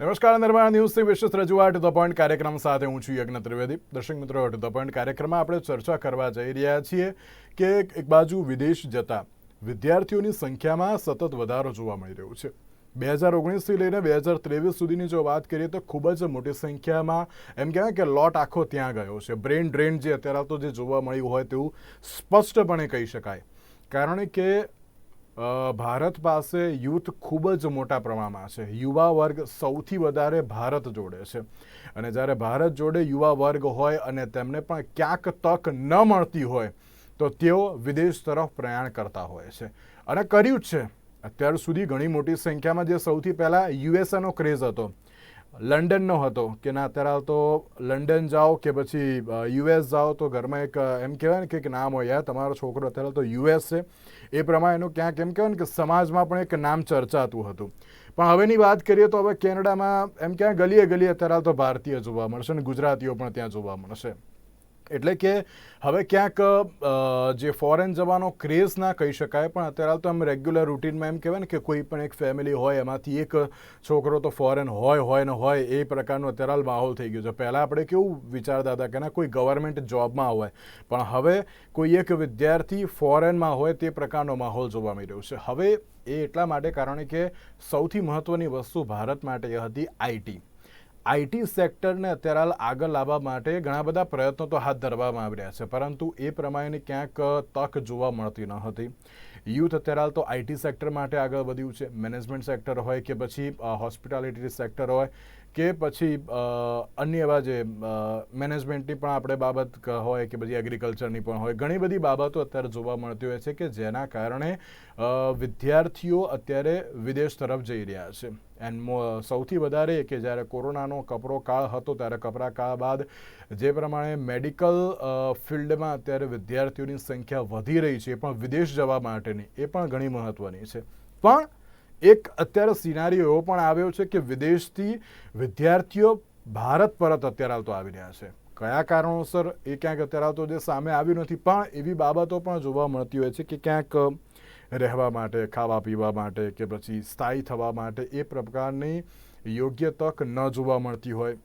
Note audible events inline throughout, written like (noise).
નમસ્કાર, નિર્માણ ન્યૂઝની વિશેષ રજૂઆત. ટુ ધ પોઈન્ટ કાર્યક્રમ સાથે હું છું યજ્ઞ ત્રિવેદી. દર્શક મિત્રો, ટુ ધ પોઈન્ટ કાર્યક્રમમાં આપણે ચર્ચા કરવા જઈ રહ્યા છીએ કે એક બાજુ વિદેશ જતા વિદ્યાર્થીઓની સંખ્યામાં સતત વધારો જોવા મળી રહ્યો છે. બે હજાર ઓગણીસથી લઈને બે હજાર ત્રેવીસ સુધીની જો વાત કરીએ તો ખૂબ જ મોટી સંખ્યામાં એમ કહેવાય કે લોટ આખો ત્યાં ગયો છે. બ્રેન ડ્રેન જે અત્યારે તો જે જોવા મળ્યું હોય તેવું સ્પષ્ટપણે કહી શકાય. કારણ કે ભારત પાસે યુથ ખૂબ જ મોટા પ્રમાણમાં છે. યુવા વર્ગ સૌથી વધારે ભારત જોડે છે. અને જ્યારે ભારત જોડે યુવા વર્ગ હોય અને તેમને પણ ક્યાંક તક ન મળતી હોય, તો તેઓ વિદેશ તરફ પ્રયાણ કરતા હોય છે. અને કર્યું જ છે. અત્યાર સુધી ઘણી મોટી સંખ્યામાં જે સૌથી પહેલાં યુએસએનો ક્રેઝ હતો લંડનનો હતો કે ના, અત્યારે હાલ તો લંડન જાઓ કે પછી યુએસ જાઓ તો ઘરમાં એક એમ કહેવાય ને કે નામ હોય યાર, તમારો છોકરો અત્યારે તો યુએસ છે. એ પ્રમાણેનું ક્યાંક એમ કહેવાય ને કે સમાજમાં પણ એક નામ ચર્ચાતું હતું. પણ હવેની વાત કરીએ તો હવે કેનેડામાં એમ ક્યાં ગલીએ ગલીએ અત્યારે હાલ તો ભારતીય જોવા મળશે અને ગુજરાતીઓ પણ ત્યાં જોવા મળશે. એટલે કે હવે ક્યાંક જે ફોરેન જવાનો ક્રેઝ ના કહી શકાય, પણ અત્યારે તો આમ રેગ્યુલર રૂટીનમાં એમ કહેવાય ને કે કોઈ પણ એક ફેમિલી હોય, એમાંથી એક છોકરો તો ફોરેન હોય હોય ને હોય, એ પ્રકારનો અત્યારે હાલ માહોલ થઈ ગયો છે. પહેલાં આપણે કેવું વિચારતા હતા કે ના, કોઈ ગવર્મેન્ટ જોબમાં હોય, પણ હવે કોઈ એક વિદ્યાર્થી ફોરેનમાં હોય, તે પ્રકારનો માહોલ જોવા મળી રહ્યો છે. હવે એ એટલા માટે, કારણ કે સૌથી મહત્ત્વની વસ્તુ ભારત માટે હતી આઈટી આઈટી સેક્ટરને અત્યારે હાલ આગળ લાવવા માટે ઘણા બધા પ્રયત્નો તો હાથ ધરવામાં આવી રહ્યા છે, પરંતુ એ પ્રમાણેની ક્યાંક તક જોવા મળતી ન હતી. યુથ અત્યારે હાલ તો આઈટી સેક્ટર માટે આગળ વધ્યું છે. મેનેજમેન્ટ સેક્ટર હોય કે પછી હોસ્પિટાલિટી સેક્ટર હોય કે પછી અન્ય એવા જે મેનેજમેન્ટની પણ આપણે બાબત હોય કે પછી એગ્રીકલ્ચરની પણ હોય, ઘણી બધી બાબતો અત્યારે જોવા મળતી હોય છે કે જેના કારણે વિદ્યાર્થીઓ અત્યારે વિદેશ તરફ જઈ રહ્યા છે. એન્ડ સૌથી વધારે કે જ્યારે કોરોનાનો કપરો કાળ હતો ત્યારે કપરા કાળ બાદ જે પ્રમાણે મેડિકલ ફિલ્ડમાં અત્યારે વિદ્યાર્થીઓની સંખ્યા વધી રહી છે પણ વિદેશ જવા માટેની, એ પણ ઘણી મહત્ત્વની છે. પણ એક અત્યારે સિનારીઓ એવો પણ આવ્યો છે કે વિદેશથી વિદ્યાર્થીઓ ભારત પરત અત્યારે આવતો આવી રહ્યા છે. કયા કારણોસર એ ક્યાંક અત્યારે આવતો જે સામે આવ્યું નથી, પણ એવી બાબતો પણ જોવા મળતી હોય છે કે ક્યાંક રહેવા માટે, ખાવા પીવા માટે કે પછી સ્થાયી થવા માટે એ પ્રકારની યોગ્ય તક ન જોવા મળતી હોય.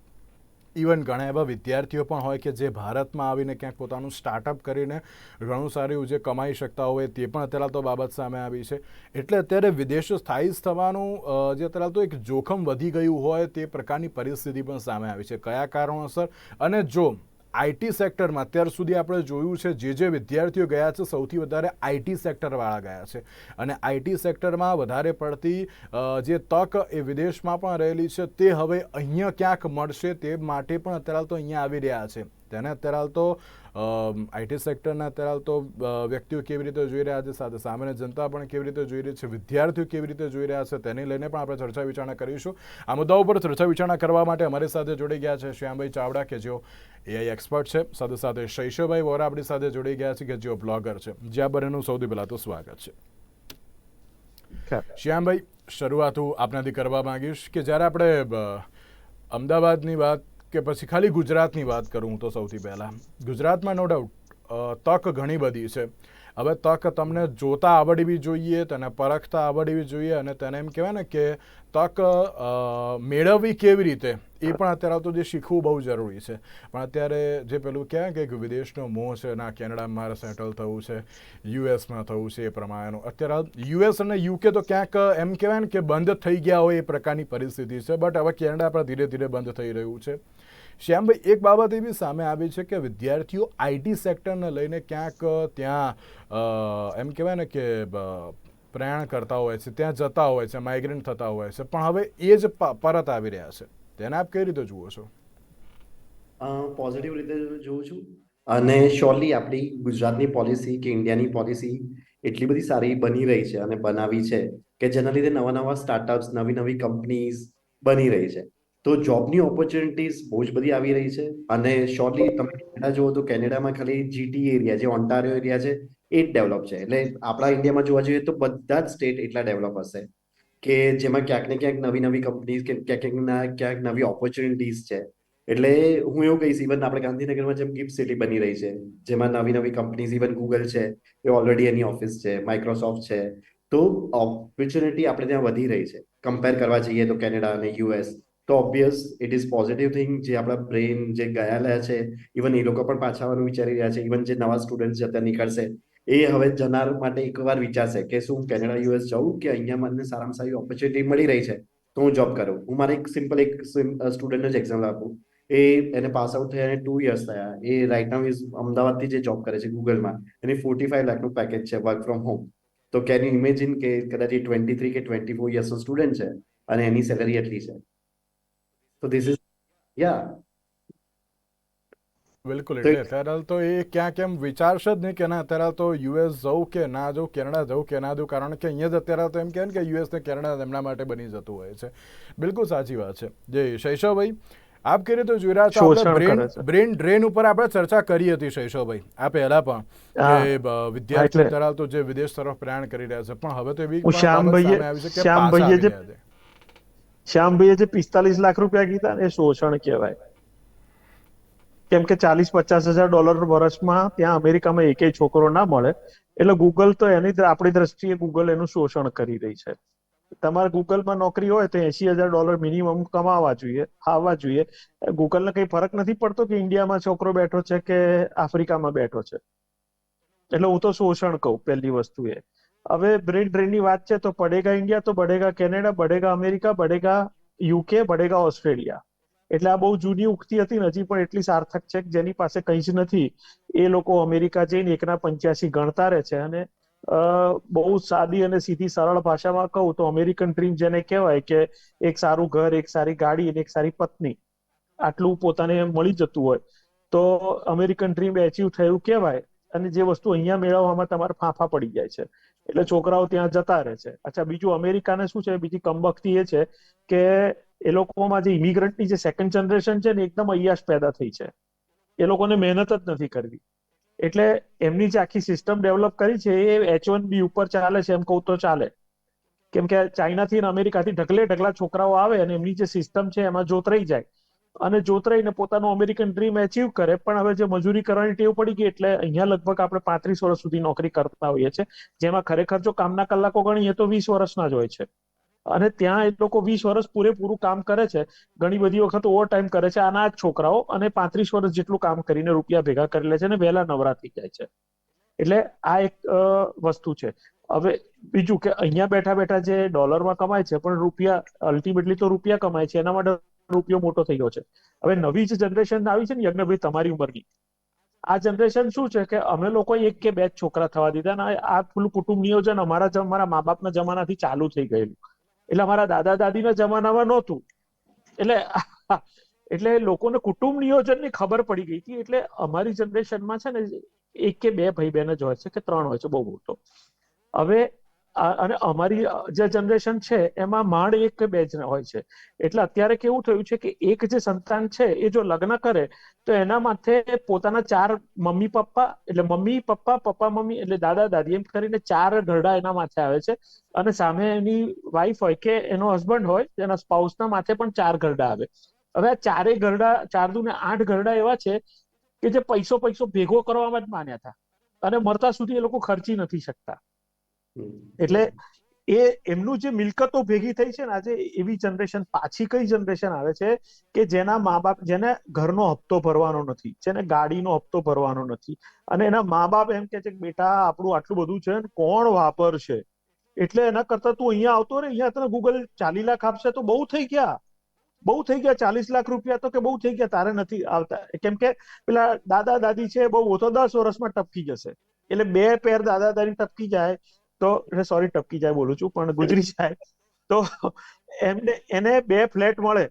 ઇવન ઘણા એવા વિદ્યાર્થીઓ પણ હોય કે જે ભારતમાં આવીને ક્યાંક પોતાનું સ્ટાર્ટઅપ કરીને ઘણું સારું જે કમાઈ શકતા હોય તે પણ અત્યારે તો બાબત સામે આવી છે. એટલે અત્યારે વિદેશ સ્થાયી થવાનું જે અત્યારે તો એક જોખમ વધી ગયું હોય તે પ્રકારની પરિસ્થિતિ પણ સામે આવી છે. કયા કારણોસર? અને જો આઈટી સેક્ટરમાં અત્યાર સુધી આપણે જોયું છે જે જે વિદ્યાર્થીઓ ગયા છે, સૌથી વધારે આઈટી સેક્ટરવાળા ગયા છે. અને આઈટી સેક્ટરમાં વધારે પડતી જે તક એ વિદેશમાં પણ રહેલી છે, તે હવે અહીંયા ક્યાંક મળશે તે માટે પણ અત્યારે તો અહીંયા આવી રહ્યા છે. તેને અત્યારે તો આઈટી સેક્ટરના અત્યારે તો વ્યક્તિઓ કેવી રીતે જોઈ રહ્યા છે? સાથે સામાન્ય જનતા પણ કેવી રીતે જોઈ રહી છે? વિદ્યાર્થીઓ કેવી રીતે જોઈ રહ્યા છે? તેને લઈને પણ આપણે ચર્ચા વિચારણા કરીશું. આ મુદ્દા ઉપર ચર્ચા વિચારણા કરવા માટે અમારી સાથે જોડી ગયા છે શ્યામભાઈ ચાવડા કે જેઓ એઆઈ એક્સપર્ટ છે. સાથે સાથે શૈશવભાઈ વોરા આપણી સાથે જોડી ગયા છે કે જેઓ બ્લોગર છે. જ્યાં બંનેનું સૌથી પહેલાં તો સ્વાગત છે. શ્યામભાઈ શરૂઆત હું આપનાથી કરવા માંગીશ કે જ્યારે આપણે અમદાવાદની વાત કે પછી ખાલી ગુજરાતની વાત કરું હું તો સૌથી પહેલાં. ગુજરાતમાં નો ડાઉટ તક ઘણી બધી છે. હવે તક તમને જોતા આવડવી જોઈએ, તેને પરખતા આવડવી જોઈએ અને તેને એમ કહેવાય ને કે તક મેળવવી કેવી રીતે એ પણ અત્યારે તો જે શીખવું બહુ જરૂરી છે. પણ અત્યારે જે પેલું કહેવાય કે વિદેશનો મોહ છે ના કેનેડામાં મારે સેટલ થવું છે યુએસમાં થવું છે એ પ્રમાણેનું. અત્યારે યુએસ અને યુકે તો ક્યાંક એમ કહેવાય ને કે બંધ થઈ ગયા હોય એ પ્રકારની પરિસ્થિતિ છે, બટ હવે કેનેડા પણ ધીરે ધીરે બંધ થઈ રહ્યું છે. શ્યામભાઈ, એક બાબત એવી સામે આવી છે કે વિદ્યાર્થીઓ આઈટી સેક્ટરને લઈને ક્યાંક, ત્યાં એમ કહેવાય ને કે પ્રયાણ કરતા હોય છે, ત્યાં જતા હોય છે માઇગ્રેન્ટ થતા હોય છે, પણ હવે એ જ પરત આવી રહ્યા છે. તેને આપ કઈ રીતે જુઓ છો? પોઝિટિવ રીતે જોઉં છું. અને શ્યોરલી આપણી ગુજરાતની પોલિસી કે ઇન્ડિયાની પોલિસી એટલી બધી સારી બની રહી છે અને બનાવી છે કે જેના લીધે નવા નવા સ્ટાર્ટઅપ્સ નવી નવી કંપનીઝ બની રહી છે. તો જોબની ઓપોર્ચ્યુનિટીઝ બહુ જ બધી આવી રહી છે. અને શોર્ટલી તમે કેનેડા જુઓ તો કેનેડામાં ખાલી જીટી એરિયા જે ઓન્ટારિયો એરિયા છે, એ જ ડેવલપ છે. એટલે આપણા ઇન્ડિયામાં જોવા જઈએ તો બધા જ સ્ટેટ એટલા ડેવલપ હશે કે જેમાં ક્યાંક ને ક્યાંક નવી નવી કંપનીઝ કે ક્યાંક ક્યાંક ક્યાંક નવી ઓપોર્ચ્યુનિટીઝ છે. એટલે હું એવું કહીશ ઇવન આપણે ગાંધીનગરમાં જેમ ગિફ્ટ સિટી બની રહી છે, જેમાં નવી નવી કંપનીઝ ઇવન ગૂગલ છે, એ ઓલરેડી એની ઓફિસ છે માઇક્રોસોફ્ટ છે. તો ઓપોર્ચ્યુનિટી આપણે ત્યાં વધી રહી છે. કમ્પેર કરવા જઈએ તો કેનેડા અને યુએસ તો obvious it is positive thing જે આપણા બ્રેન જે ગયેલા છે ઇવન એ લોકો પણ પાછા આવવાનું વિચારી રહ્યા છે ઇવન જે નવા સ્ટુડન્ટ જતા નીકળશે, એ હવે જનાર માટે એકવાર વિચારશે કે શું કેનેડા યુએસ જવું કે અહીંયા મને સારામાં સારી ઓપોર્ચ્યુનિટી મળી રહી છે, તો હું જોબ કરું. હું મારે એક સિમ્પલ એક સ્ટુડન્ટને જ એક્ઝામ્પલ આપું. એ એને પાસ આઉટ થયા અને ટુ યર્સ થયા. એ રાઈટ નાઉ ઇઝ અમદાવાદથી જે જોબ કરે છે ગૂગલમાં એની ફોર્ટી ફાઈવ લાખનું પેકેજ છે વર્ક ફ્રોમ હોમ તો કેન યુ ઇમેજિન કે કદાચ એ ટ્વેન્ટી થ્રી કે ટ્વેન્ટી ફોર યર્સનો સ્ટુડન્ટ છે અને એની સેલરી એટલી છે? તો ધીસ ઇઝ યા બિલકુલ એટલે અત્યારે તો એ ક્યાં કેમ વિચારશે જ નહીં કે ના અત્યારે તો યુએસ જવું કે ના જવું કેનેડા જવું કે ના જવું કારણ કે અહીંયા જ અત્યારે તો એમ કહે ને કે યુએસ ને કેનેડા એમના માટે બની જતું હોય છે. બિલકુલ સાચી વાત છે. જે શૈશવભાઈ આપ કરી તો જોઈ રહ્યા છો બ્રેન બ્રેન ડ્રેન ઉપર આપણે ચર્ચા કરી હતી શૈશવભાઈ. આ પહેલા પણ. કે વિદ્યાર્થીઓ અત્યારે તો જે વિદેશ તરફ પ્રયાણ કરી રહ્યા છે પણ હવે તો એવી આવી છે કે શ્યામભાઈએ જે- પિસ્તાલીસ લાખ રૂપિયા કીધા ને, એ શોષણ કહેવાય. કેમ કે ચાલીસ પચાસ હજાર ડોલર વર્ષમાં ત્યાં અમેરિકામાં એકેય છોકરો ના મળે. એટલે ગૂગલ તો એની આપણી દ્રષ્ટિએ ગૂગલ એનું શોષણ કરી રહી છે. તમારે ગૂગલમાં નોકરી હોય તો એસી હજાર ડોલર મિનિમમ કમાવા જોઈએ આવવા જોઈએ. ગૂગલને કઈ ફરક નથી પડતો કે ઇન્ડિયામાં છોકરો બેઠો છે કે આફ્રિકામાં બેઠો છે? એટલે હું તો શોષણ કહું, પહેલી વસ્તુ એ. હવે બ્રેન ડ્રેનની વાત છે તો પડેગા ઇન્ડિયા તો બડેગા કેનેડા બડેગા અમેરિકા બડેગા યુકે બડેગા ઓસ્ટ્રેલિયા. એટલે આ બહુ જૂની ઉક્તિ હતી ને હજી પણ એટલી સાર્થક છે કે જેની પાસે કંઈ જ નથી. એ લોકો અમેરિકા જઈને એકના પંચ્યાસી ગણતા રહે છે અને બહુ સાદી અને સીધી સરળ ભાષામાં કહું તો અમેરિકન ડ્રીમ જેને કહેવાય કે એક સારું ઘર, એક સારી ગાડી અને એક સારી પત્ની. આટલું પોતાને મળી જતું હોય. તો અમેરિકન ડ્રીમ એચીવ થયું કહેવાય અને જે વસ્તુ અહીંયા મેળવવામાં તમારે ફાંફા પડી જાય છે. એટલે છોકરાઓ ત્યાં જતા રહે છે. અચ્છા, બીજું અમેરિકાને શું છે? બીજી કમબખતી એ છે કે એ લોકોમાં જે ઇમિગ્રન્ટની જે સેકન્ડ જનરેશન છે ને, એકદમ અયાશ પેદા થઈ છે. એ લોકોને મહેનત જ નથી કરવી. એટલે એમની જે આખી સિસ્ટમ ડેવલપ કરી છે, એ એચ વન બી ઉપર ચાલે છે, એમ કહું તો ચાલે. કેમ કે ચાઇનાથી અને અમેરિકાથી ઢગલે ઢગલા છોકરાઓ આવે અને એમની જે સિસ્ટમ છે, એમાં જોતરાઈ જાય. અને જોતરાઈને પોતાનું અમેરિકન ડ્રીમ એચીવ કરે, પણ હવે જે મજૂરી કરવાની ટેવ પડી ગઈ એટલે અહીંયા લગભગ આપણે પાંત્રીસ વર્ષ સુધી નોકરી કરતા હોઈએ છીએ. જેમાં ખરેખર જો કામના કલાકો ગણીએ તો વીસ વર્ષના જ હોય છે. અને ત્યાં એ લોકો વીસ વર્ષ પૂરેપૂરું કામ કરે છે. ઘણી બધી વખત ઓવર ટાઈમ કરે છે. આના જ છોકરાઓ અને પાંત્રીસ વર્ષ જેટલું કામ કરીને રૂપિયા ભેગા કરી લે છે અને વહેલા નવરા થઈ જાય છે. એટલે આ એક વસ્તુ છે. હવે બીજું કે અહીંયા બેઠા બેઠા જે ડોલરમાં કમાય છે, પણ રૂપિયા અલ્ટિમેટલી તો રૂપિયા કમાય છે. એના માટે રૂપિયો મોટો થઈ ગયો છે. હવે નવી જે જનરેશન આવી છે ને યજ્ઞભાઈ તમારી ઉંમરની, આ જનરેશન શું છે કે અમે લોકો એક કે બે છોકરા થવા દીધા અને આ ફૂલ કુટુંબ નિયોજન અમારા અમારા મા બાપના જમાનાથી ચાલુ થઈ ગયેલું. એટલે અમારા દાદા દાદીના જમાનામાં નહોતું. એટલે એટલે લોકોને કુટુંબ નિયોજનની ખબર પડી ગઈ હતી. એટલે અમારી જનરેશનમાં છે ને એક કે બે ભાઈ બહેન જ હોય છે કે ત્રણ હોય છે, બહુ મોટો. હવે અને અમારી જે જનરેશન છે, એમાં માંડ એક કે બે જ હોય છે. એટલે અત્યારે કેવું થયું છે કે એક જે સંતાન છે, એ જો લગ્ન કરે, તો એના માથે પોતાના ચાર મમ્મી પપ્પા, એટલે મમ્મી, પપ્પા પપ્પા, મમ્મી, એટલે દાદા, દાદી, એમ કરીને ચાર ઘરડા એના માથે આવે છે. અને સામે એની વાઈફ હોય કે એનો હસબન્ડ હોય, એના સ્પાઉસના માથે પણ ચાર ઘરડા આવે. હવે આ ચારેય ઘરડા ચાર દુ ને આઠ ઘરડા એવા છે કે જે પૈસો પૈસો ભેગો કરવામાં જ માન્યા હતા. અને મરતા સુધી એ લોકો ખર્ચી નથી શકતા. એટલે એ એમનું જે મિલકતો ભેગી થઈ છે ને આજે એવી જનરેશન પાછી કઈ જનરેશન આવે છે કે જેના મા બાપ જેને ઘરનો હપ્તો ભરવાનો નથી, જેને ગાડીનો હપ્તો ભરવાનો નથી. અને એના મા બાપ એમ કે છે કે બેટા, આપણું આટલું બધું છે ને કોણ વાપરશે? એટલે એના કરતા તું અહીંયા આવતો રે, અહીંયા તને ગૂગલ ચાલી લાખ આપશે તો બહુ થઈ ગયા. બહુ થઈ ગયા, ચાલીસ લાખ રૂપિયા તો કે બહુ થઈ ગયા, તારે નથી આવતા. કેમ કે પેલા દાદા દાદી છે બહુ ઓછો દસ વર્ષમાં ટપકી જશે. એટલે બે પેર દાદા દાદી ટપકી જાય તો સોરી ટપકી જાય બોલું છું, પણ ગુજરી જાય. તો એમને, એને બે ફ્લેટ મળે.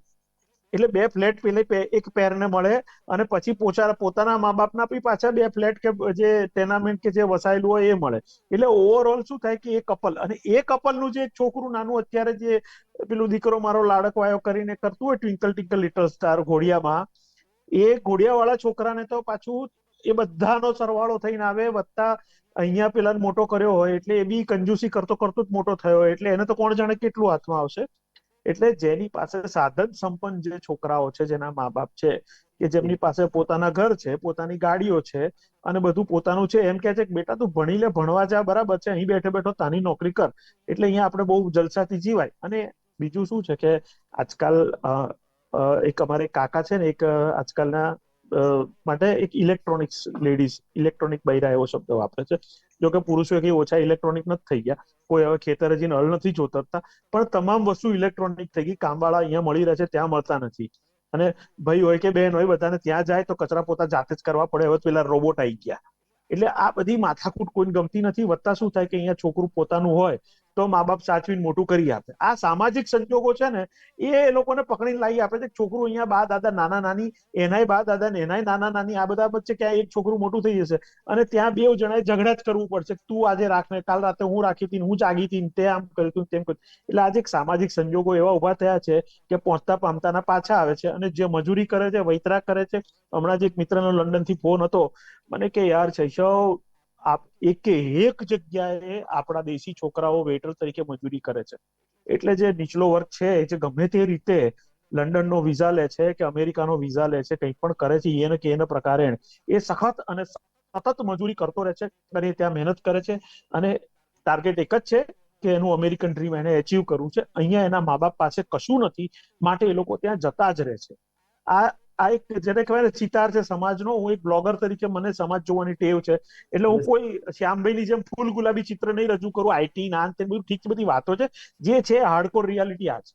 એટલે બે ફ્લેટ પેલે એક પેરને મળે અને પછી પોચા, પોતાના મા બાપના બી પાછા બે ફ્લેટ કે જે ટેનામેન્ટ કે જે વસાયેલું હોય એ મળે. એટલે ઓવરઓલ શું થાય કે એ કપલ અને એ કપલનું જે છોકરું નાનું અત્યારે જે પેલું દીકરો મારો લાડક વાયો કરીને કરતું હોય ટ્વિંકલ ટ્વિંકલ લિટલ સ્ટાર ઘોડિયામાં, એ ઘોડિયાવાળા છોકરાને તો પાછું એ બધાનો સરવાળો થઈને આવે, વત્તા અહીંયા પેલા મોટો કર્યો હોય, એટલે એ બી કંજૂસી કરતો કરતો જ મોટો થયો એટલે એને તો કોણ જાણે કેટલું હાથમાં આવશે? એટલે જેની પાસે સાધન સંપન્ન જે છોકરાઓ છે, જેના મા બાપ છે, કે જેમની પાસે પોતાના ઘર છે, પોતાની ગાડીઓ છે, અને બધું પોતાનું છે, એમ કે છે કે, બેટા, તું ભણી લે, ભણવા જા, બરાબર છે, અહીં બેઠે બેઠો તાની નોકરી કર. એટલે અહીંયા આપણે બહુ જલસાથી જીવાય. અને બીજું શું છે કે, આજકાલ એક અમારે કાકા છે ને, એક આજકાલના માટે એક ઇલેક્ટ્રોનિક્સ લેડીઝ ઇલેક્ટ્રોનિક બૈરા એવો શબ્દ વાપરે છે. જો કે પુરુષો કઈ ઓછા ઇલેક્ટ્રોનિક નથી થઈ ગયા. કોઈ હવે ખેતર જઈને હળ નથી જોતરતા. પણ તમામ વસ્તુ ઇલેક્ટ્રોનિક થઈ ગઈ. કામવાળા અહીંયા મળી રહે છે, ત્યાં મળતા નથી. અને ભાઈ હોય કે બહેન હોય, બધાને ત્યાં જાય તો કચરા પોતા જાતે જ કરવા પડે. હવે પેલા રોબોટ આવી ગયા. એટલે આ બધી માથાકૂટ કોઈને ગમતી નથી. વધતા શું થાય કે અહીંયા છોકરું પોતાનું હોય તો મા બાપ સાચવીને મોટું કરી આપે. આ સામાજિક સંજોગો છે ને, એ લોકોને પકડીને લાવી આપે છે. છોકરું અહીંયા બા, દાદા, નાના, નાની, એનાય બા, દાદા ને એનાય નાના, નાની, આ બધા વચ્ચે ક્યાં એક છોકરું મોટું થઈ જશે. અને ત્યાં બે જણાએ ઝઘડા જ કરવું પડશે. તું આજે રાખને કાલ રાતે હું રાખી હતી હું જાગી હતી તે આમ કર્યું હતું તેમ કર્યું એટલે આજે સામાજિક સંજોગો એવા ઊભા થયા છે કે પહોંચતા પામતાના પાછા આવે છે. અને જે મજૂરી કરે છે વૈતરા કરે છે. હમણાં જ એક મિત્રનો લંડનથી ફોન હતો. મને કે, યાર, શૈશવ આપ એકે એક જગ્યાએ આપણા દેશી છોકરાઓ વેટર તરીકે મજૂરી કરે છે. એટલે જે નીચલો વર્ગ છે જે ગમે તે રીતે લંડનનો વિઝા લે છે કે અમેરિકાનો વિઝા લે છે, કંઈ પણ કરે છે એને કે એને પ્રકારે એ સખત અને સતત મજૂરી કરતો રહે છે અને ત્યાં મહેનત કરે છે અને ટાર્ગેટ એક જ છે કે એનું અમેરિકન ડ્રીમ એને એચીવ કરવું છે. અહીંયા એના મા બાપ પાસે કશું નથી, માટે એ લોકો ત્યાં જતા જ રહે છે. આ આ એક જેને કહેવાય ને ચિતાર છે સમાજનો હું એક બ્લોગર તરીકે મને સમાજ જોવાની ટેવ છે. એટલે હું કોઈ શ્યામભાઈની જેમ ફૂલ ગુલાબી ચિત્ર નહીં રજૂ કરું આઈટી ના તે બધું ઠીક બધી વાતો છે જે છે હાર્ડકોર રિયાલિટી આ છે.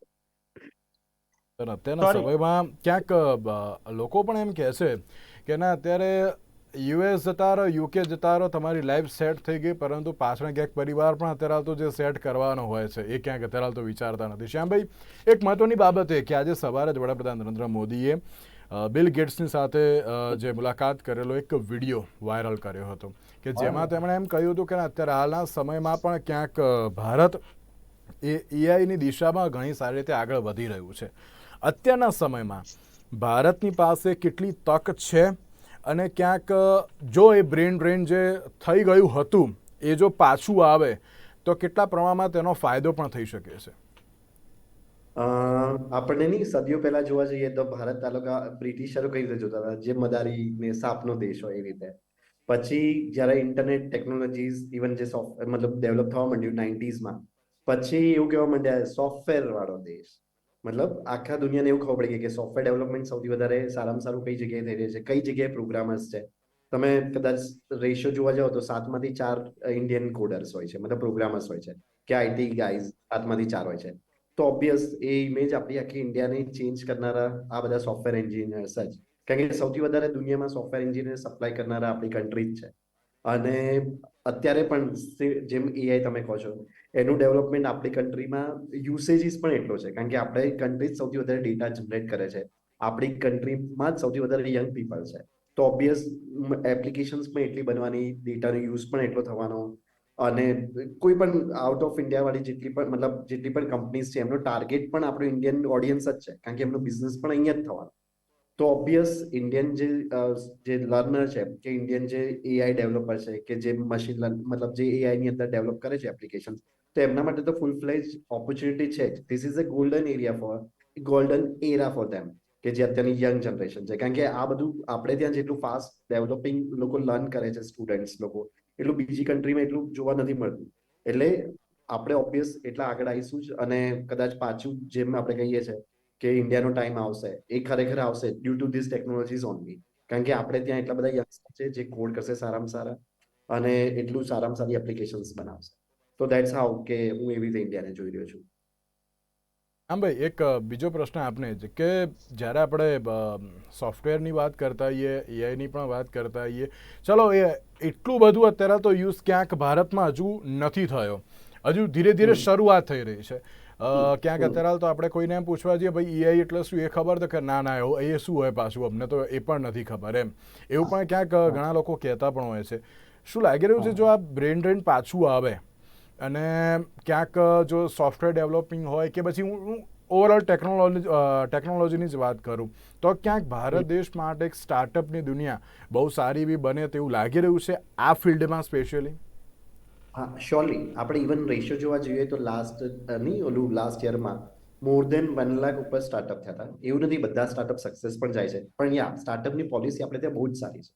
અત્યારના સમયમાં ક્યાંક લોકો પણ એમ કહે છે કે ના અત્યારે યુએસ જતા રહો યુકે જતા રહો તમારી લાઈફ સેટ થઈ ગઈ પરંતુ પાછળ ક્યાંક પરિવાર પણ અત્યારે તો જે સેટ કરવાનો હોય છે એ ક્યાંક અત્યારે હાલ તો વિચારતા નથી. શ્યામભાઈ એક મહત્વની બાબત એ કે આજે સવારે જ વડાપ્રધાન નરેન્દ્ર મોદીએ બિલ ગેટ્સની સાથે જે મુલાકાત કરેલો એક વીડિયો વાયરલ કર્યો હતો કે જેમાં તેમણે એમ કહ્યું હતું કે અત્યારે હાલના સમયમાં પણ ક્યાંક ભારત એ એઆઈની દિશામાં ઘણી સારી રીતે આગળ વધી રહ્યું છે. અત્યારના સમયમાં ભારતની પાસે કેટલી તક છે અને ક્યાંક જો એ બ્રેન ડ્રેન જે થઈ ગયું હતું એ જો પાછું આવે તો કેટલા પ્રમાણમાં તેનો ફાયદો પણ થઈ શકે છે? આપણને નહીં, સદીઓ પહેલા જોવા જઈએ તો ભારત તાલુકા બ્રિટિશરો કઈ રીતે જોતા હતા? જે મદારી ને સાપનો દેશ હોય એ રીતે. પછી જ્યારે ઇન્ટરનેટ ટેકનોલોજીસ, ઇવન જે સોફ્ટવેર મતલબ ડેવલપ થવા માંડ્યું નાઇન્ટીઝમાં, પછી એવું કહેવા માંડ્યા સોફ્ટવેર વાળો દેશ. મતલબ આખા દુનિયાને એવું ખબર પડી ગઈ કે સોફ્ટવેર ડેવલપમેન્ટ સૌથી વધારે સારામાં સારું કઈ જગ્યાએ થઈ રહ્યું છે? કઈ જગ્યાએ પ્રોગ્રામર્સ છે? તમે કદાચ રેશિયો જોવા જાઓ તો સાતમાંથી ચાર ઇન્ડિયન કોડર્સ હોય છે. મતલબ પ્રોગ્રામર્સ હોય છે. કે આઈટી ગાઈઝ સાતમાંથી ચાર હોય છે. તો ઓબ્વિયસ એ ઇમેજ આપણી આખી ઇન્ડિયાને ચેન્જ કરનારા આ બધા સોફ્ટવેર એન્જિનિયર્સ જ. કારણ કે સૌથી વધારે દુનિયામાં સોફ્ટવેર એન્જિનિયર સપ્લાય કરનારા આપણી કન્ટ્રી જ છે. અને અત્યારે પણ જેમ એઆઈ તમે કહો છો, એનું ડેવલપમેન્ટ આપણી કન્ટ્રીમાં યુસેજીસ પણ એટલો છે. કારણ કે આપણે કન્ટ્રી સૌથી વધારે ડેટા જનરેટ કરે છે. આપણી કન્ટ્રીમાં જ સૌથી વધારે યંગ પીપલ છે. તો ઓબ્વિયસ એપ્લિકેશન્સ પણ એટલી બનવાની ડેટાનો યુઝ પણ એટલો થવાનો અને કોઈ પણ આઉટ ઓફ ઇન્ડિયા વાળી જેટલી પણ, મતલબ જેટલી પણ કંપનીઝ છે, એમનો ટાર્ગેટ પણ આપણો ઇન્ડિયન ઓડિયન્સ જ છે. કારણ કે એમનો બિઝનેસ પણ અહીંયા જ થવાનો. તો ઓબ્વિયસ ઇન્ડિયન જે જે લર્નર છે, કે ઇન્ડિયન જે એઆઈ ડેવલપર છે, કે જે મશીન લર્ન મતલબ જે એઆઈ ની અંદર ડેવલપ કરે છે એપ્લિકેશન તો એમના માટે તો ફૂલ ફ્લેજ ઓપોર્ચ્યુનિટી છે જ. This is a golden area for golden era for them કે જે અત્યારની યંગ જનરેશન છે. કારણ કે આ બધું આપણે ત્યાં જેટલું ફાસ્ટ ડેવલપિંગ લોકો લર્ન કરે છે સ્ટુડન્ટ્સ લોકો એટલું બીજી કન્ટ્રીમાં એટલું જોવા નથી મળતું. એટલે આપણે ઓબ્વિયસ એટલા આગળ આવીશું જ અને કદાચ પાછું જેમ આપણે કહીએ છીએ કે ઇન્ડિયાનો ટાઈમ આવશે, એ ખરેખર આવશે due to this technologies only કારણ કે આપણે ત્યાં એટલા બધા યંગસ્ટર છે જે કોડ કરશે સારામાં સારા અને એટલું સારામાં સારી એપ્લિકેશન્સ બનાવશે. તો દેટ્સ હાઉ કે હું એવી રીતે ઇન્ડિયાને જોઈ રહ્યો છું. આમ ભાઈ એક બીજો પ્રશ્ન આપને છે કે જ્યારે આપણે સોફ્ટવેરની વાત કરતા હોઈએ એઆઈની પણ વાત કરતા હોઈએ ચલો એ એટલું બધું અત્યારે તો યુઝ ક્યાંક ભારતમાં હજુ નથી થયો. હજુ ધીરે ધીરે શરૂઆત થઈ રહી છે. ક્યાંક અત્યારે તો આપણે કોઈને એમ પૂછવા જઈએ ભાઈ એઆઈ એટલે શું? એ ખબર તો કે ના ના એવું એ શું હોય પાછું? અમને તો એ પણ નથી ખબર. એમ. એવું પણ ક્યાંક ઘણા લોકો કહેતા પણ હોય છે. શું લાગી રહ્યું છે જો આ બ્રેન ડ્રેન પાછું આવે? અને ક્યાંક જો સોફ્ટવેર ડેવલપિંગ હોય કે પછી હું ઓવરઓલ ટેકનોલોજી ટેકનોલોજીની જ વાત કરું તો ક્યાંક ભારત દેશ માટે એક સ્ટાર્ટઅપની દુનિયા બહુ સારી એવી બને તેવું લાગી રહ્યું છે આ ફિલ્ડમાં સ્પેશિયલી હા શ્યોરલી આપણે ઇવન રેશિયો જોવા જઈએ તો લાસ્ટ નહીં ઓલું લાસ્ટ યરમાં મોર દેન વન લાખ ઉપર સ્ટાર્ટઅપ થયા હતા. એવું નથી બધા સ્ટાર્ટઅપ સક્સેસ પણ જાય છે. પણ યા સ્ટાર્ટઅપની પોલિસી આપણે ત્યાં બહુ જ સારી છે.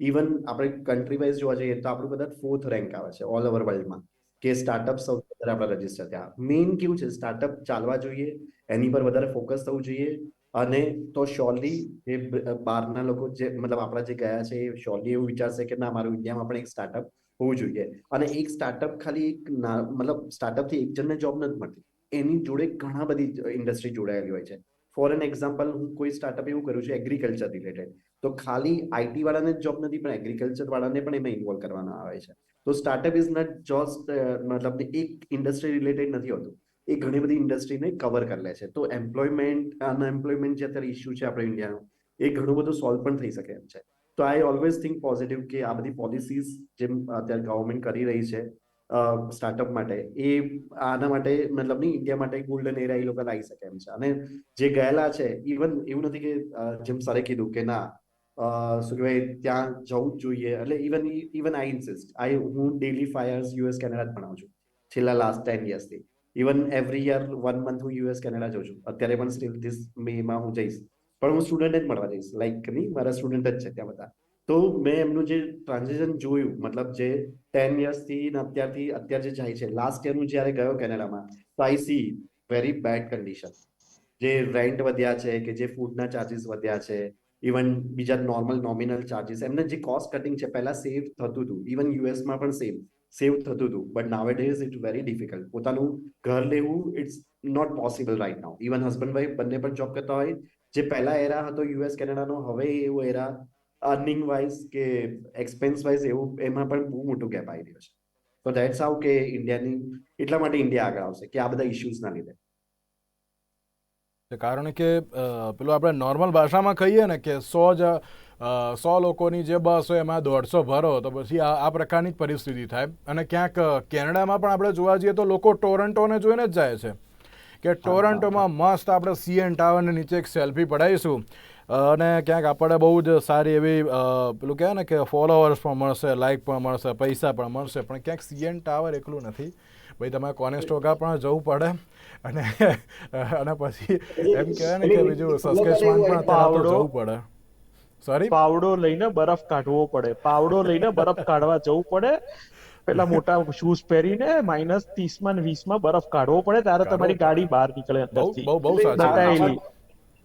ઇવન આપણે કન્ટ્રી વાઇઝ જોવા જઈએ તો આપણું કદાચ ફોર્થ રેન્ક આવે છે ઓલ ઓવર વર્લ્ડમાં કે સ્ટાર્ટઅપ સૌથી વધારે આપણે રજિસ્ટર થયા. મેઇન કેવું છે? સ્ટાર્ટઅપ ચાલવા જોઈએ, એની પર વધારે ફોકસ થવું જોઈએ અને તો શ્યોરલી એ બહારના લોકો જે, મતલબ આપણા જે ગયા છે, એ શ્યોરલી એવું વિચારશે કે ના, મારું ઇન્ડિયામાં પણ એક સ્ટાર્ટઅપ હોવું જોઈએ. અને એક સ્ટાર્ટઅપ ખાલી એક મતલબ સ્ટાર્ટઅપથી એક જણને જોબ નથી મળતી. એની જોડે ઘણા બધી ઇન્ડસ્ટ્રી જોડાયેલી હોય છે. ફોર એન એક્ઝામ્પલ હું કોઈ સ્ટાર્ટઅપ એવું કરું છું એગ્રીકલ્ચર રિલેટેડ તો ખાલી આઈટી વાળાને જ જોબ નથી, પણ એગ્રીકલ્ચર વાળાને પણ એમાં ઇન્વોલ્વ કરવામાં આવે છે. તો સ્ટાર્ટઅપ ઇઝ નોટ જસ્ટ મતલબ એક ઇન્ડસ્ટ્રી રિલેટેડ નથી હોતું. એ ઘણી બધી ઇન્ડસ્ટ્રીને કવર કરી લે છે. તો એમ્પ્લોયમેન્ટ અનએમ્પ્લોયમેન્ટ જે અત્યારે ઇસ્યુ છે આપણે ઇન્ડિયાનો એ ઘણું બધું સોલ્વ પણ થઈ શકે એમ છે. તો આઈ ઓલવેઝ થિંક પોઝિટિવ કે આ બધી પોલિસીઝ જેમ અત્યારે ગવર્મેન્ટ કરી રહી છે સ્ટાર્ટઅપ માટે, એ આના માટે, મતલબ નહીં ઇન્ડિયા માટે ગોલ્ડન એરા એ લોકો લાવી શકે એમ છે. અને જે ગયેલા છે ઇવન એવું નથી કે જેમ સરે કીધું કે ના શું કહેવાય ત્યાં જવું જ જોઈએ. એટલે even even I insist I હું ડેલી ફાયર્સ યુએસ કેનેડા જ ભણાવું છું. છેલ્લા last ten યર્સથી even every year one month હું યુએસ કેનેડા જઉં છું. અત્યારે પણ સ્ટીલ ધીસ મેમાં હું જઈશ. પણ હું સ્ટુડન્ટ જ મળવા જઈશ. લાઈક નહીં, મારા સ્ટુડન્ટ જ છે ત્યાં બધા. તો મેં એમનું જે ટ્રાન્ઝેક્શન જોયું, મતલબ જે ટેન યર્સથી અત્યારથી, અત્યારે જે જાય છે. લાસ્ટ યર હું જ્યારે ગયો કેનેડામાં, તો I see very bad condition જે રેન્ટ વધ્યા છે કે જે ફૂડના ચાર્જીસ વધ્યા છે. ઇવન બીજા નોર્મલ નોમિનલ ચાર્જીસ એમને જે કોસ્ટ કટિંગ છે, પહેલા સેવ થતું હતું. ઇવન યુએસમાં પણ સેમ સેવ થતું હતું. But now is it very difficult પોતાનું ઘર લેવું it's not possible right now even husband wife બંને પણ જોબ કરતા હોય, જે પહેલા એરા હતો યુએસ કેનેડાનો હવે એવો એરા અર્નિંગ વાઇઝ કે એક્સપેન્સ વાઇઝ એવું, એમાં પણ બહુ મોટું ગેપ આવી રહ્યો છે. તો દેટ્સ હાઉ કે ઇન્ડિયાની એટલા માટે ઇન્ડિયા આગળ આવશે, કે આ બધા ઇશ્યુઝના લીધે. કારણ કે પેલું આપણે નોર્મલ ભાષામાં કહીએ ને કે સો જ સો લોકોની જે બસ હોય એમાં દોઢસો ભરો તો પછી આ આ પ્રકારની જ પરિસ્થિતિ થાય. અને ક્યાંક કેનેડામાં પણ આપણે જોવા જઈએ તો લોકો ટોરન્ટોને જોઈને જ જાય છે. કે ટોરન્ટોમાં મસ્ત આપણે સીએન ટાવરની નીચે એક સેલ્ફી પડાવીશું અને ક્યાંક આપણે બહુ જ સારી એવી પેલું કહેવાય ને કે ફોલોવર્સ પણ મળશે લાઇક પણ મળશે પૈસા પણ મળશે. પણ ક્યાંક સીએન ટાવર એકલું નથી. ભાઈ તમારે કોનેસ્ટોગા પણ જવું પડે? અને અને પછી એમ કહેવાય ને કે બીજું સસ્કેચવાન પણ અત્યારે જવું પડે. સોરી પાવડો લઈને બરફ કાઢવો પડે. પાવડો લઈને બરફ કાઢવા જવું પડે. પેલા મોટા શૂઝ પહેરીને માઇનસ ત્રીસમાં વીસમાં બરફ કાઢવો પડે ત્યારે તમારી ગાડી બહાર નીકળે અંદરથી. બહુ બહુ સાચી.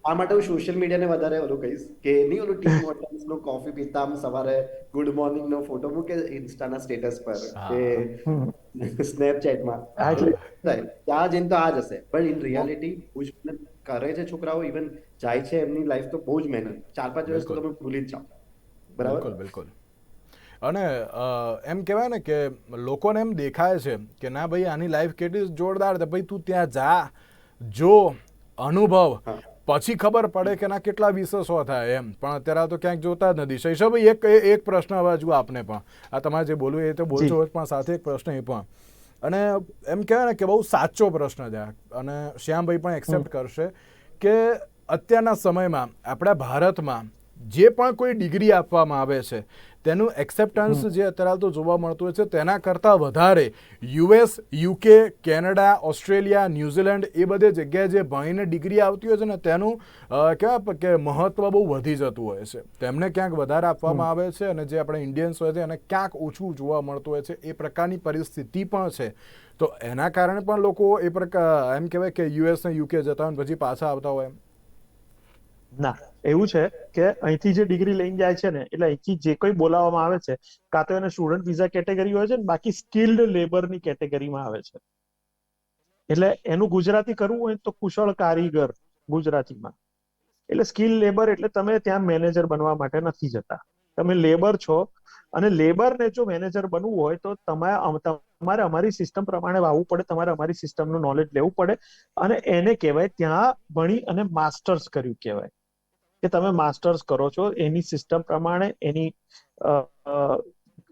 આ માટે હું સોશિયલ મીડિયાને વધારે ઓલું કહીશ કે નહીં ઓલું ટીમ હોટલ્સ (laughs) નું કોફી પીતા આમ સવારે ગુડ મોર્નિંગ નો ફોટો મૂકે ઇન્સ્ટાના સ્ટેટસ પર કે સ્નેપચેટમાં ત્યાં જઈને તો આ જ હશે. પણ ઇન રિયાલિટી બહુ જ મહેનત કરે છે છોકરાઓ ઇવન જાય છે એમની લાઈફ તો બહુ જ મહેનત. ચાર પાંચ વર્ષ તો બિલકુલ. તમે ભૂલી જ જાઓ. બરાબર? બિલકુલ અને એમ કહેવાય ને કે લોકોને એમ દેખાય છે કે ના ભાઈ આની લાઈફ કેટલી જોરદાર છે. ભાઈ તું ત્યાં જા જો અનુભવ. પછી ખબર પડે કે ના કેટલા વિશેષો થાય એમ. પણ અત્યારે તો ક્યાંક જોતા જ નથી. શૈશવભાઈ એક એક પ્રશ્ન હવે હજુ આપને પણ. આ તમારે જે બોલવું એ તો બોલશો પણ સાથે એક પ્રશ્ન એ પણ. અને એમ કહેવાય ને કે બહુ સાચો પ્રશ્ન છે. અને શ્યામભાઈ પણ એક્સેપ્ટ કરશે કે અત્યારના સમયમાં આપણા ભારતમાં જે પણ કોઈ ડિગ્રી આપવામાં આવે છે તેનું એક્સેપ્ટન્સ જે અત્યારે તો જોવા મળતું હોય છે તેના કરતાં વધારે US UK Canada Australia New Zealand એ બધી જગ્યાએ જે ભણીને ડિગ્રી આવતી હોય છે ને તેનું કહેવાય કે મહત્ત્વ બહુ વધી જતું હોય છે. તેમને ક્યાંક વધારે આપવામાં આવે છે અને જે આપણે ઇન્ડિયન્સ હોય છે એને ક્યાંક ઓછું જોવા મળતું હોય છે એ પ્રકારની પરિસ્થિતિ પણ છે. તો એના કારણે પણ લોકો એ પ્રકાર એમ કહેવાય કે યુએસ ને યુકે જતા હોય પછી પાછા આવતા હોય એમ. ના, એવું છે કે અહીંથી જે ડિગ્રી લઈને જાય છે ને, એટલે અહીંથી જે કોઈ બોલાવવામાં આવે છે, કાં તો એને સ્ટુડન્ટ વિઝા કેટેગરી હોય છે ને, બાકી સ્કિલ્ડ લેબરની કેટેગરીમાં આવે છે. એટલે એનું ગુજરાતી કરવું હોય તો કુશળ કારીગર ગુજરાતીમાં. એટલે સ્કિલ લેબર એટલે તમે ત્યાં મેનેજર બનવા માટે નથી જતા. તમે લેબર છો અને લેબરને જો મેનેજર બનવું હોય તો તમારે તમારે અમારી સિસ્ટમ પ્રમાણે વાવવું પડે, તમારે અમારી સિસ્ટમનું નોલેજ લેવું પડે અને એને કહેવાય ત્યાં ભણી અને માસ્ટર્સ કર્યું કહેવાય. કે તમે માસ્ટર્સ કરો છો, એની સિસ્ટમ પ્રમાણે એની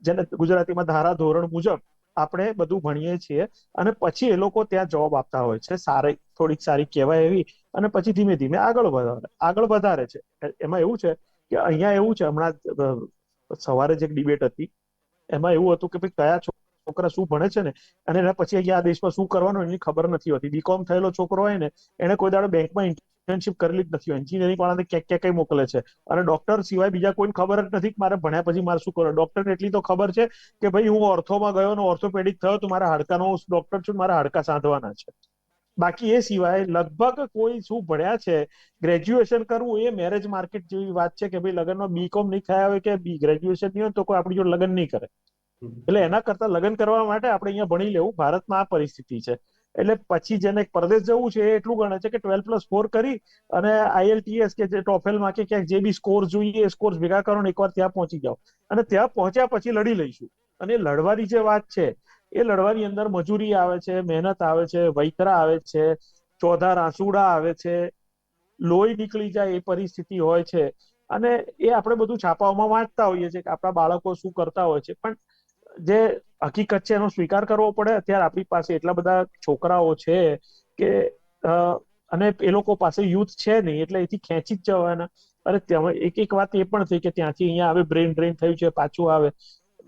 જેને ગુજરાતીમાં ધારા ધોરણ મુજબ આપણે બધું ભણીએ છીએ અને પછી એ લોકો ત્યાં જોબ આપતા હોય છે, સારી, થોડીક સારી કહેવાય એવી અને પછી ધીમે ધીમે આગળ વધારે આગળ વધારે છે. એમાં એવું છે કે અહીંયા એવું છે, હમણાં સવારે જે ડિબેટ હતી. એમાં એવું હતું કે ભાઈ કયા છોકરા શું ભણે છે ને? અને એના પછી અહીંયા આ દેશમાં શું કરવાનું એની ખબર નથી હોતી. બીકોમ થયેલો છોકરો હોય ને, એને કોઈ દાડો બેંકમાં ઇન્ટર્નશિપ કરેલી જ નથી. એન્જિનિયરિંગ વાળાને ક્યાંક ક્યાંક મોકલે છે. અને ડોક્ટર સિવાય બીજા કોઈને ખબર જ નથી કે મારે ભણ્યા પછી મારે શું કરો ડોક્ટર એટલી તો ખબર છે કે ભાઈ હું ઓર્થોમાં ગયો અને ઓર્થોપેડિક થયો તો મારા હાડકાનો ડોક્ટર છું મારા હાડકા સાંધવાના છે. બાકી એ સિવાય લગભગ કોઈ શું ભણ્યા છે ગ્રેજ્યુએશન કરવું એ મેરેજ માર્કેટ જેવી વાત છે કે ભાઈ લગ્નમાં બીકોમ નહીં થયા હોય કે બી ગ્રેજ્યુએશન નહીં હોય તો કોઈ આપણી જોડે લગ્ન નહીં કરે. એટલે એના કરતા લગ્ન કરવા માટે આપણે અહીંયા ભણી લેવું. ભારતમાં આ પરિસ્થિતિ છે. એટલે પછી જેને પરદેશ જવું છે એ એટલું ગણે છે કે ટ્વેલ્વ પ્લસ ફોર કરી અને આઈએલટીએસ કે જે ટોફેલમાં કે ક્યાંક જે બી સ્કોર જોઈએ એ સ્કોર ભેગા કરો ને એકવાર ત્યાં પહોંચી જાઓ. અને ત્યાં પહોંચ્યા પછી લડી લઈશું. અને લડવાની જે વાત છે, એ લડવાની અંદર મજૂરી આવે છે, મહેનત આવે છે, વૈતરા આવે છે ચોધા રાસુડા આવે છે, લોહી નીકળી જાય એ પરિસ્થિતિ હોય છે. અને એ આપણે બધું છાપાઓમાં વાંચતા હોઈએ છીએ કે આપણા બાળકો શું કરતા હોય છે. પણ જે હકીકત છે એનો સ્વીકાર કરવો પડે, અત્યારે આપણી પાસે એટલા બધા છોકરાઓ છે કે અને એ લોકો પાસે યુથ છે નહીં, એટલે એથી ખેંચી જ જવાના. અરે ત્યાં એક એક વાત એ પણ થઈ કે ત્યાંથી અહીંયા આવે બ્રેન ડ્રેન થયું છે, પાછું આવે.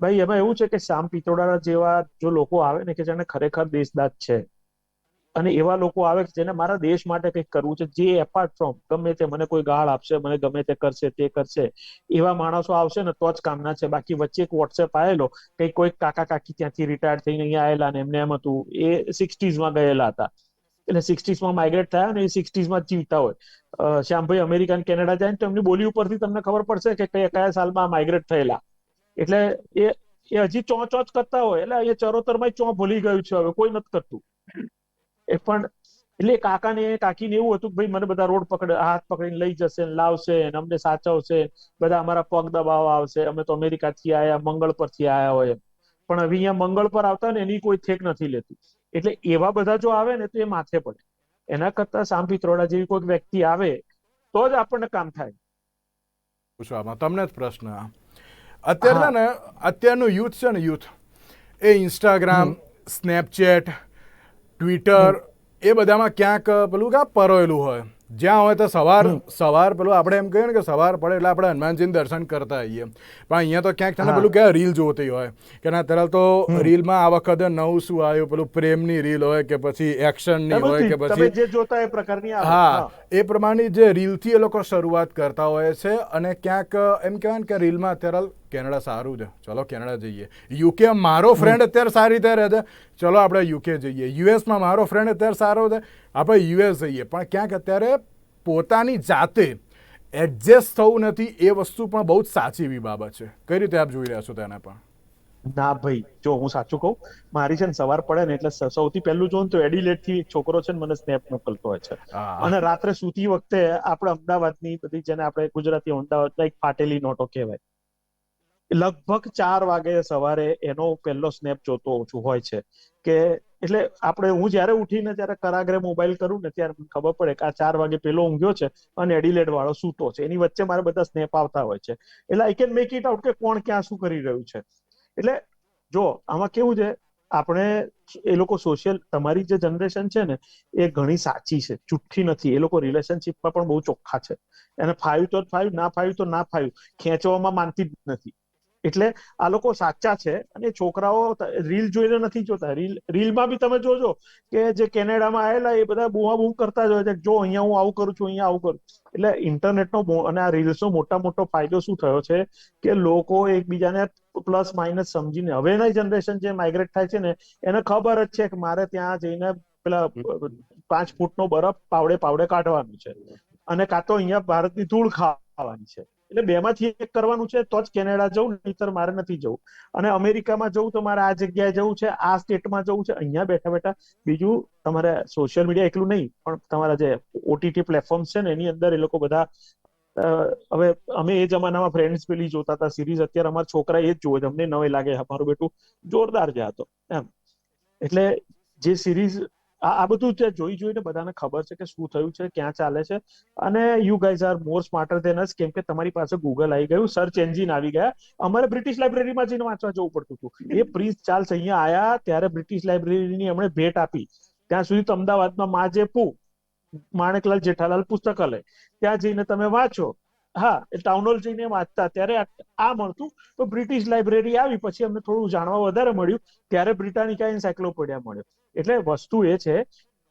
ભાઈ, એમાં એવું છે કે શામ પિત્રોડા જેવા જો લોકો આવે ને કે જેને ખરેખર દેશદાજ છે. અને એવા લોકો આવે કે જેને મારા દેશ માટે કંઈક કરવું છે, જે એપાર્ટ ફ્રોમ ગમે તે મને કોઈ ગાળ આપશે, મને ગમે તે કરશે તે કરશે, એવા માણસો આવશે ને, તો જ કામના છે. બાકી વચ્ચે એક વોટ્સએપ આવેલો કંઈક કોઈક કાકા કાકી ત્યાંથી રિટાયર થઈને અહીંયા આવેલા ને એમને એમ હતું, એ સિક્સટીઝમાં ગયેલા હતા. એટલે સિક્સટીઝમાં માઇગ્રેટ થયા ને એ સિક્સટીઝમાં જીવતા હોય. શ્યામભાઈ અમેરિકા કેનેડા જાય ને તો એમની બોલી ઉપરથી તમને ખબર પડશે કે કયા કયા સાલમાં માઇગ્રેટ થયેલા. એટલે એ એ હજી ચો ચો કરતા હોય. એટલે એ ચરોતરમાં ચો ભૂલી ગયું છે હવે, કોઈ નથી કરતું. એ પણ એટલે કાકાને કાકીને એવું હતું કે ભાઈ મને બધા રોડ પકડે હાથ પકડીને લઈ જશે ને લાવશે ને અમને સાચવશે બધા અમારા પગ દબાવવા આવશે. અમે તો અમેરિકાથી આયા મંગળ પરથી આયા હોય પણ હવે અહીંયા મંગળ પર આવતા ને એની કોઈ થેક નથી લેતી. એટલે એવા બધા જો આવે ને તો એ માથે પડે. એના કરતા સામ પિત્રોડા જેવી કોઈક વ્યક્તિ આવે તો જ આપણને કામ થાય. પૂછવામાં તમને જ પ્રશ્ન અત્યારના ને અત્યારનું યુથ છે ને યુથ? એ ઇન્સ્ટાગ્રામ સ્નેપચેટ ટ્વિટર એ બધામાં ક્યાંક પેલું ક્યાં પરોયેલું હોય. જ્યાં હોય તો સવાર સવાર પેલું આપણે એમ કહીએ ને કે સવાર પડે એટલે આપણે હનુમાનજીને દર્શન કરતા આવીએ. પણ અહીંયા તો ક્યાંક તને પેલું ક્યાં રીલ જોતી હોય. કે ના તરલ તો રીલમાં આ વખતે નવું શું આવ્યું પેલું પ્રેમની રીલ હોય કે પછી એક્શનની હોય કે પછી જે જોતા એ પ્રકારની હા એ પ્રમાણે જે રીલથી એ લોકો શરૂઆત કરતા હોય છે અને ક્યાંક એમ કહેવાય ને કે રીલમાં અત્યારે કેનેડા સારું છે. ચલો કેનેડા જઈએ. યુકે મારો ફ્રેન્ડ અત્યારે સારી રીતે રહે છે. ચલો આપણે યુકે જઈએ. યુએસમાં મારો ફ્રેન્ડ અત્યારે સારો છે. આપણે યુએસ જઈએ. પણ ક્યાંક અત્યારે પોતાની જાતે એડજસ્ટ થવું નથી એ વસ્તુ પણ બહુ જ સાચી એવી બાબત છે. કઈ રીતે આપ જોઈ રહ્યા છો તેને પણ ના ભાઈ જો હું સાચું કહું મારી છે ને સવાર પડે ને એટલે સૌથી પહેલું જોઉં તો એડિલેટથી છોકરો છે ને મને સ્નેપ મોકલતો હોય છે. અને રાત્રે સૂતી વખતે આપણે અમદાવાદની બધી જેને આપણે ગુજરાતી અમદાવાદ એક ફાટેલી નોટો કહેવાય લગભગ ચાર વાગે સવારે એનો પહેલો સ્નેપ જોતો ઓછું હોય છે. કે એટલે આપણે હું જ્યારે ઉઠીને ત્યારે કરાગરે મોબાઈલ કરું ને ત્યારે ખબર પડે કે આ ચાર વાગે પેલો ઊંઘ્યો છે અને એડિલેડ વાળો સૂતો છે. એની વચ્ચે મારે બધા સ્નેપ આવતા હોય છે. એટલે I can make it out કે કોણ ક્યાં શું કરી રહ્યું છે. એટલે જો આમાં કેવું છે, આપણે એ લોકો સોશિયલ તમારી જે જનરેશન છે ને, એ ઘણી સાચી છે. જુઠ્ઠી નથી. એ લોકો રિલેશનશીપમાં પણ બહુ ચોખ્ખા છે. એને ફાયું તો ફાયું ના ફાયું તો ના ફાયું ખેંચવામાં માનતી જ નથી. એટલે આ લોકો સાચા છે અને છોકરાઓ રીલ જોઈને નથી જોતા. રીલ, રીલમાં બી તમે જોજો કે જે કેનેડામાં આવેલા એ બધા બૂમા બૂમ કરતા જ હોય છે જો અહીંયા હું આવું કરું છું, અહીંયા આવું કરું એટલે ઇન્ટરનેટનો અને આ રીલ્સનો મોટા મોટો ફાયદો શું થયો છે કે લોકો એકબીજાને પ્લસ માઇનસ સમજીને હવેના જનરેશન જે માઇગ્રેટ થાય છે ને, એને ખબર જ છે કે મારે ત્યાં જઈને પેલા પાંચ ફૂટનો બરફ પાવડે પાવડે કાઢવાનું છે. અને કાં તો અહીંયા ભારતની ધૂળ ખાવાની છે. એટલે બેમાંથી એક કરવાનું છે, તો જ કેનેડા જવું નહીતર મારે નથી જવું. અને અમેરિકામાં જવું તો મારે આ જગ્યાએ જવું છે, આ સ્ટેટમાં જવું છે, અહીંયા બેઠા બેઠા. બીજું, તમારે સોશિયલ મીડિયા એકલું નહીં, પણ તમારા જે ઓટીટી પ્લેટફોર્મ છે ને, એની અંદર એ લોકો બધા હવે અમે એ જમાનામાં ફ્રેન્ડ્સ પેલી જોતા હતા સિરીઝ અત્યારે અમારા છોકરા એ જ જોવે છે અમને નવે લાગે, અમારું બેટું જોરદાર છે આ તો, એમ. એટલે જે સિરીઝ આ બધું જે જોઈ જોઈને બધાને ખબર છે કે શું થયું છે, ક્યાં ચાલે છે. અને you guys are more smarter than us કેમ કે તમારી પાસે ગૂગલ આવી ગયું સર્ચ એન્જિન આવી ગયા. અમારે બ્રિટિશ લાઇબ્રેરીમાં જઈને વાંચવા જવું પડતું હતું. એ પ્રિન્સ ચાર્લ્સ અહીંયા આયા, ત્યારે બ્રિટિશ લાઇબ્રેરીની એમણે ભેટ આપી. ત્યાં સુધી તો અમદાવાદમાં માજેપુ માણેકલાલ જેઠાલાલ પુસ્તકાલય. ત્યાં જઈને તમે વાંચો. હા, એ ટાઉન હોલ જઈને વાંચતા. ત્યારે આ મળતું. તો બ્રિટિશ લાઇબ્રેરી આવી. પછી અમને થોડું જાણવા વધારે મળ્યું. ત્યારે બ્રિટાનિકા એન્સાયક્લોપીડિયા મળ્યો. એટલે વસ્તુ એ છે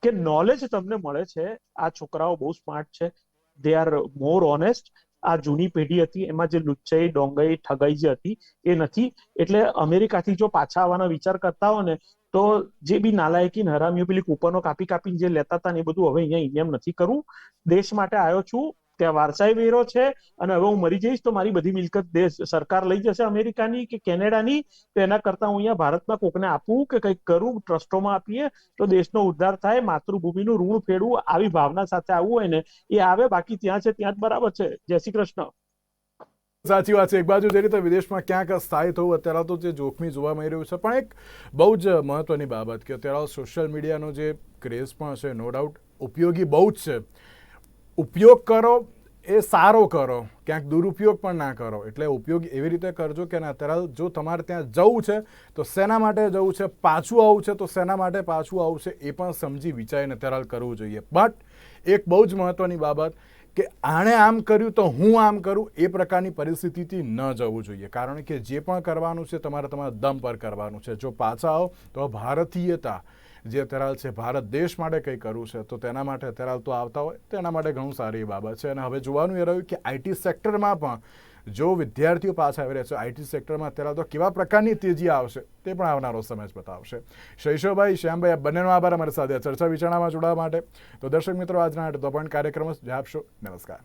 કે નોલેજ તમને મળે છે. આ છોકરાઓ બહુ સ્માર્ટ છે. દે આર મોર ઓનેસ્ટ આ જૂની પેઢી હતી. એમાં જે લુચ્ચાઈ, ડોંગાઈ, ઠગાઈ જે હતી, એ નથી. એટલે અમેરિકાથી જો પાછા આવવાના વિચાર કરતા હો ને, તો જે બી નાલાયકી હરામીઓ પેલી કૂપનો કાપી કાપીને જે લેતા હતા ને એ બધું હવે અહીંયા ઇન્ડિયામાં નથી કરવું દેશ માટે આવ્યો છું. ત્યાં વારસાઈ વેરો છે અને હવે હું મરી જઈશ તો મારી બધી મિલકત દેશ, સરકાર લઈ જશે અમેરિકાની કે કેનેડાની? તો એના કરતા હું અહીંયા ભારતમાં કોકને આપું કે કંઈક કરું, ટ્રસ્ટોમાં આપીએ, તો દેશનો ઉદ્ધાર થાય, માતૃભૂમિનું ઋણ ફેરવું, આવી ભાવના સાથે આવવું હોય ને, એ આવે, બાકી ત્યાં છે, ત્યાં જ બરાબર છે. જય શ્રી કૃષ્ણ. સાચી વાત છે. એક બાજુ જે રીતે વિદેશમાં ક્યાંક સ્થાયી થવું, અત્યારે તો જે જોખમી જોવા મળી રહ્યું છે, પણ એક બહુ જ મહત્વની બાબત કે અત્યારે સોશિયલ મીડિયાનો જે ક્રેઝ પણ છે નો ડાઉટ ઉપયોગી બહુ જ છે. ઉપયોગ કરો એ સારો કરો, ક્યાંક દુરુપયોગ પણ ના કરો. એટલે ઉપયોગ એવી રીતે કરજો કે ના અત્યારે જો તમારે ત્યાં જવું છે, તો શેના માટે જવું છે, પાછું આવવું છે, તો શેના માટે પાછું આવવું છે, એ પણ સમજી વિચારીને અત્યારે કરવું જોઈએ. બટ એક બહુ જ મહત્વની બાબત કે આણે આમ કર્યું તો હું આમ કરું, એ પ્રકારની પરિસ્થિતિથી ન જવું જોઈએ. કારણ કે જે પણ કરવાનું છે, તમારે તમારા દમ પર કરવાનું છે. જો પાછા આવો તો ભારતીયતા જે અત્યારે છે, ભારત દેશ માટે કંઈ કરવું છે, તો તેના માટે અત્યારે તો આવતા હોય તેના માટે ઘણું સારી બાબત છે. અને હવે જોવાનું એ રહ્યું કે આઈટી સેક્ટરમાં પણ જો વિદ્યાર્થીઓ પાછા આવી રહ્યા છે આઈટી સેક્ટરમાં અત્યારે તો કેવા પ્રકારની તેજી આવશે તે પણ આવનારો સમય જ બતાવશે. શૈશવભાઈ, શ્યામભાઈ આ બંનેનો આભાર અમારી સાથે. ચર્ચા વિચારણામાં જોડાવા માટે. તો દર્શક મિત્રો, આજના તો પણ કાર્યક્રમ જ આપશો નમસ્કાર.